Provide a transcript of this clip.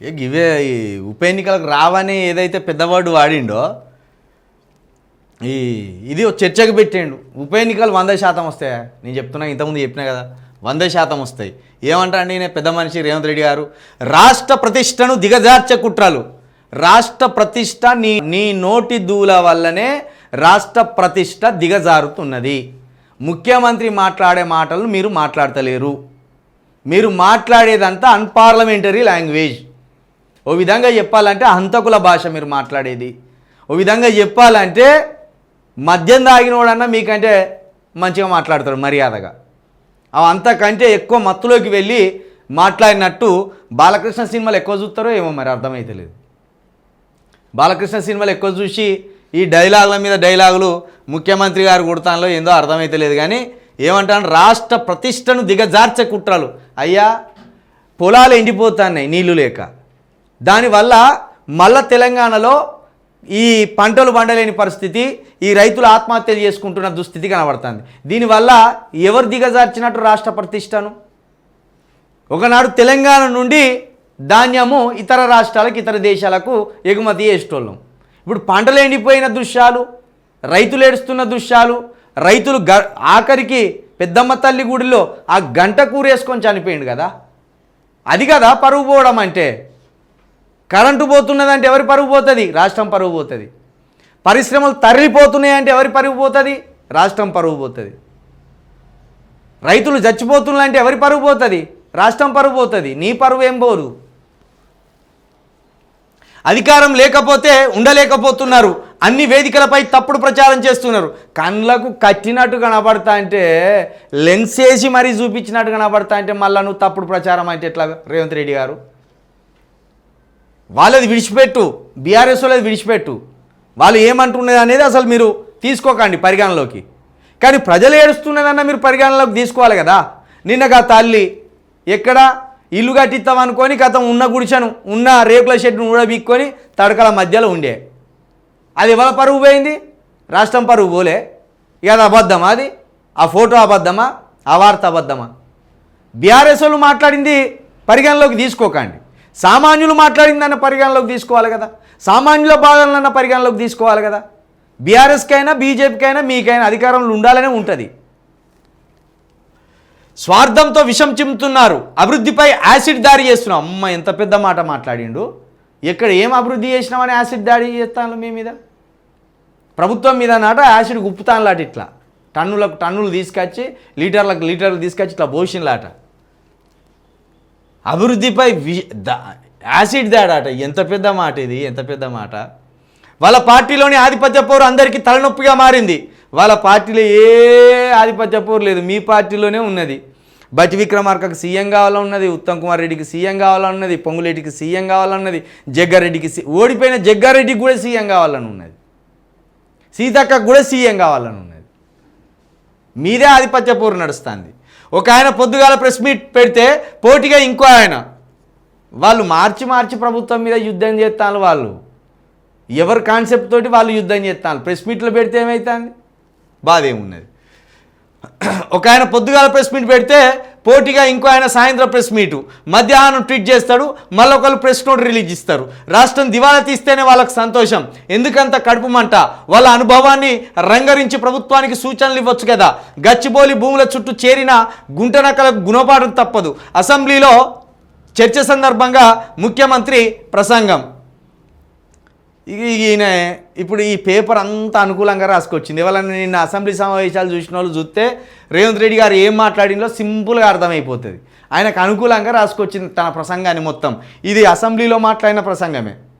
ఏ ఇవే ఈ ఉప ఎన్నికలకు రావని ఏదైతే పెద్దవాడు వాడిండో ఈ ఇది ఒక చర్చకు పెట్టిండు. ఉప ఎన్నికలు వంద శాతం వస్తాయా? నేను చెప్తున్నా ఇంతకుముందు చెప్పినా కదా వంద శాతం వస్తాయి. ఏమంటా అండి నేను పెద్ద మనిషి రేవంత్ రెడ్డి గారు? రాష్ట్ర ప్రతిష్టను దిగజార్చే కుట్రలు. రాష్ట్ర ప్రతిష్ట నీ నీ నోటి దూల వల్లనే రాష్ట్ర ప్రతిష్ట దిగజారుతున్నది. ముఖ్యమంత్రి మాట్లాడే మాటలు మీరు మాట్లాడతలేరు. మీరు మాట్లాడేదంతా అన్పార్లమెంటరీ లాంగ్వేజ్. ఓ విధంగా చెప్పాలంటే హంతకుల భాష మీరు మాట్లాడేది. ఓ విధంగా చెప్పాలంటే మద్యం తాగినోడన్నా మీకంటే మంచిగా మాట్లాడతాడు మర్యాదగా. అవి అంతకంటే ఎక్కువ మత్తులోకి వెళ్ళి మాట్లాడినట్టు బాలకృష్ణ సినిమాలు ఎక్కువ చూస్తారో ఏమో మరి అర్థమైతలేదు. బాలకృష్ణ సినిమాలు ఎక్కువ చూసి ఈ డైలాగుల మీద డైలాగులు ముఖ్యమంత్రి గారు కొడతానలో ఏందో అర్థమైతలేదు కానీ ఏమంటాను రాష్ట్ర ప్రతిష్టను దిగజార్చే కుట్రలు. అయ్యా పొలాలు ఎండిపోతున్నాయి నీళ్ళు లేక. దానివల్ల మళ్ళా తెలంగాణలో ఈ పంటలు పండలేని పరిస్థితి ఈ రైతులు ఆత్మహత్యలు చేసుకుంటున్న దుస్థితి కనబడుతుంది. దీనివల్ల ఎవరు దిగజార్చినట్టు రాష్ట్ర ప్రతిష్టను? ఒకనాడు తెలంగాణ నుండి ధాన్యము ఇతర రాష్ట్రాలకు ఇతర దేశాలకు ఎగుమతి చేసేటోళ్ళం. ఇప్పుడు పంటలు ఎండిపోయిన దృశ్యాలు రైతులు ఏడుస్తున్న దృశ్యాలు రైతులు గ ఆఖరికి పెద్దమ్మ తల్లి గుడిలో ఆ గంట కూరేసుకొని చనిపోయిండు కదా? అది కదా పరువు పోవడం అంటే. కరెంటు పోతున్నదంటే ఎవరి పరుగు పోతుంది? రాష్ట్రం పరువు పోతుంది. పరిశ్రమలు తరలిపోతున్నాయంటే ఎవరి పరుగు పోతుంది? రాష్ట్రం పరువు పోతుంది. రైతులు చచ్చిపోతున్నాయంటే ఎవరి పరువు పోతుంది? రాష్ట్రం పరుగు పోతుంది. నీ పరువు ఏం పోదు? అధికారం లేకపోతే ఉండలేకపోతున్నారు. అన్ని వేదికలపై తప్పుడు ప్రచారం చేస్తున్నారు. కళ్ళకు కట్టినట్టు కనబడతా అంటే లెన్స్ వేసి మరీ చూపించినట్టు కనబడతా అంటే మళ్ళీ నువ్వు తప్పుడు ప్రచారం అంటే ఎట్లా రేవంత్ రెడ్డి గారు? వాళ్ళది విడిచిపెట్టు బీఆర్ఎస్ వాళ్ళది విడిచిపెట్టు. వాళ్ళు ఏమంటున్నది అనేది అసలు మీరు తీసుకోకండి పరిగణలోకి. కానీ ప్రజలు ఏడుస్తున్నదన్న మీరు పరిగణలోకి తీసుకోవాలి కదా. నిన్నగా తల్లి ఎక్కడ ఇల్లు కట్టిస్తాం గతం ఉన్న గుడిసెను ఉన్న రేకుల షెడ్ను ఊడబీక్కొని తడకల మధ్యలో ఉండే. అది ఎవరి పరువు పోయింది? రాష్ట్రం పరువు పోలే. ఇక అది అబద్ధమా అది? ఆ ఫోటో అబద్ధమా? ఆ వార్త అబద్ధమా? బీఆర్ఎస్ వాళ్ళు మాట్లాడింది పరిగణలోకి తీసుకోకండి. సామాన్యులు మాట్లాడిందన్న పరిగణలోకి తీసుకోవాలి కదా. సామాన్యుల బాధలన్న పరిగణలోకి తీసుకోవాలి కదా. బీఆర్ఎస్కైనా బీజేపీకైనా మీకైనా అధికారంలో ఉండాలనే ఉంటుంది. స్వార్థంతో విషం చిమ్ముతున్నారు అభివృద్ధిపై యాసిడ్ దాడి చేస్తున్నాం అమ్మ ఎంత పెద్ద మాట మాట్లాడిండు. ఎక్కడ ఏం అభివృద్ధి చేసినామని యాసిడ్ దాడి చేస్తాను మీ మీద? ప్రభుత్వం మీద నాట యాసిడ్ గుప్పుతానులాట ఇట్లా. టన్నులకు టన్నులు తీసుకొచ్చి లీటర్లకు లీటర్లు తీసుకొచ్చి ఇట్లా పోషన్లాట అభివృద్ధిపై వి యాసిడ్ దాడాట. ఎంత పెద్ద మాట ఇది ఎంత పెద్ద మాట. వాళ్ళ పార్టీలోని ఆధిపత్య పోరు అందరికీ తలనొప్పిగా మారింది. వాళ్ళ పార్టీలో ఏ ఆధిపత్య పోరు లేదు. మీ పార్టీలోనే ఉన్నది. బటి విక్రమార్కకు సీఎం కావాలని ఉన్నది ఉత్తమ్ కుమార్ రెడ్డికి సీఎం కావాలని ఉన్నది పొంగులేటికి సీఎం కావాలన్నది జగ్గారెడ్డికి సీ ఓడిపోయిన జగ్గారెడ్డికి కూడా సీఎం కావాలని ఉన్నది. సీతక్కకు కూడా సీఎం కావాలని ఉన్నది. మీదే ఆధిపత్య పోరు నడుస్తుంది. ఒక ఆయన పొద్దుగాల ప్రెస్ మీట్ పెడితే పోటీగా ఇంకో ఆయన. వాళ్ళు మార్చి మార్చి ప్రభుత్వం మీద యుద్ధం చేస్తాను వాళ్ళు. ఎవరి కాన్సెప్ట్ తోటి వాళ్ళు యుద్ధం చేస్తాను ప్రెస్ మీట్లో పెడితే ఏమవుతుంది బాధ ఏమున్నది ఒక ఆయన పొద్దుగాల ప్రెస్ మీట్ పెడితే పోటీగా ఇంకో ఆయన సాయంత్రం ప్రెస్ మీటు. మధ్యాహ్నం ట్వీట్ చేస్తాడు మళ్ళీ ప్రెస్ నోట్ రిలీజ్ ఇస్తారు. రాష్ట్రం దివాలా తీస్తేనే వాళ్ళకి సంతోషం. ఎందుకంత కడుపు మంట? వాళ్ళ అనుభవాన్ని రంగరించి ప్రభుత్వానికి సూచనలు ఇవ్వచ్చు కదా. గచ్చిబోలి భూముల చుట్టూ చేరిన గుంటనక్కలకు గుణపాఠం తప్పదు. అసెంబ్లీలో చర్చ సందర్భంగా ముఖ్యమంత్రి ప్రసంగం. ఇక ఈయన ఇప్పుడు ఈ పేపర్ అంతా అనుకూలంగా రాసుకొచ్చింది. ఎవరైనా నిన్న అసెంబ్లీ సమావేశాలు చూసిన వాళ్ళు చూస్తే రేవంత్ రెడ్డి గారు ఏం మాట్లాడిందో సింపుల్గా అర్థమైపోతుంది. ఆయనకు అనుకూలంగా రాసుకొచ్చింది తన ప్రసంగాన్ని మొత్తం. ఇది అసెంబ్లీలో మాట్లాడిన ప్రసంగమే.